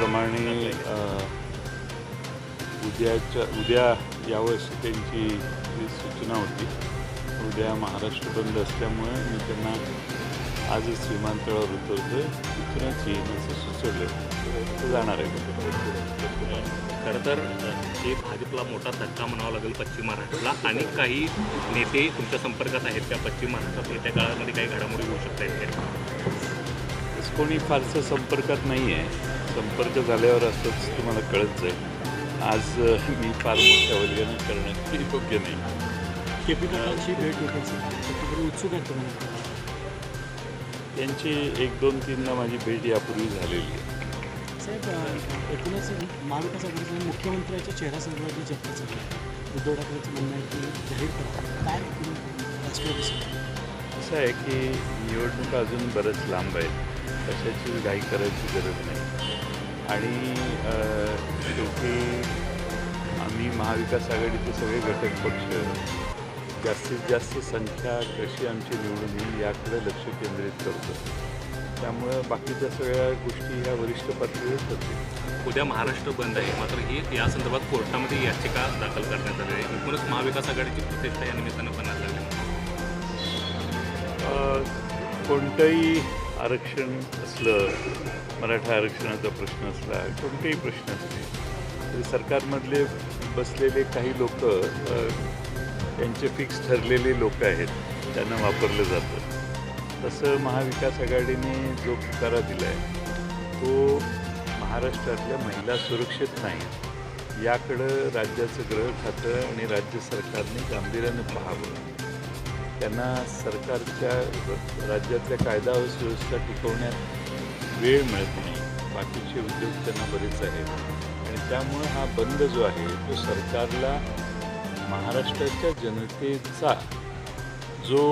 त्याचप्रमाणे उद्याच्या उद्या यावेळेस त्यांची सूचना होती उद्या महाराष्ट्र बंद असल्यामुळे मी त्यांना आजच विमानतळावर उतरतो सूचनाच येईल असं सुचवलं. जाणार आहे. खरं तर हे भाजपला मोठा धक्का म्हणावा लागेल पश्चिम महाराष्ट्राला आणि काही नेते तुमच्या संपर्कात आहेत त्या पश्चिम महाराष्ट्रात येत्या काळामध्ये काही घडामोडी होऊ शकतात. कोणी फारसं संपर्कात नाही आहे संपर्क झाल्यावर असंच तुम्हाला कळत जाईल. आज मी फार मोठ्या वल्गनं करणं ते योग्य नाही. के पी पटेलची भेट घेण्याची उत्सुक आहेत तुम्हाला? त्यांची एक दोन तीनदा माझी भेट यापूर्वी झालेली आहे. साहेब एकूणच महाविकास आघाडीच्या मुख्यमंत्र्याच्या चेहरा संदर्भातली चर्चा चालू आहे. उद्धव ठाकरेंचं म्हणणं आहे की जाहीर करा. काय असं आहे की निवडणुका अजून बरंच लांब आहेत. कशाची घाई करायची गरज नाही. आणि शेवटी आम्ही महाविकास आघाडीचे सगळे घटक पक्ष जास्तीत जास्त संख्या कशी आमची निवडून येईल याकडे लक्ष केंद्रित करतो. त्यामुळं बाकीच्या सगळ्या गोष्टी ह्या वरिष्ठ पातळीवर होतील. उद्या महाराष्ट्र बंद आहे. मात्र ही या संदर्भात कोर्टामध्ये याचिका दाखल करण्यात आली आहे. एकूणच महाविकास आघाडीची प्रतिष्ठा या निमित्तानं बनायला लागली अ, कोणतंही आरक्षण असलं मराठा आरक्षणाचा प्रश्न असला कोणतेही प्रश्न असले तरी सरकारमधले बसलेले काही लोक त्यांचे फिक्स ठरलेले लोक आहेत त्यांना वापरलं जातं. तसं महाविकास आघाडीने जो पुकारा दिला आहे तो महाराष्ट्रातल्या महिला सुरक्षित नाही. याकडं राज्याचं गृह खातं आणि राज्य सरकारने गांभीर्यानं पाहावं. त्यांना सरकारच्या राज्यातल्या कायदा व सुव्यवस्था टिकवण्यात वेळ मिळत नाही. बाकीचे उद्योग त्यांना बरेच आहेत. आणि त्यामुळं हा बंद जो आहे तो सरकारला महाराष्ट्राच्या जनतेचा जो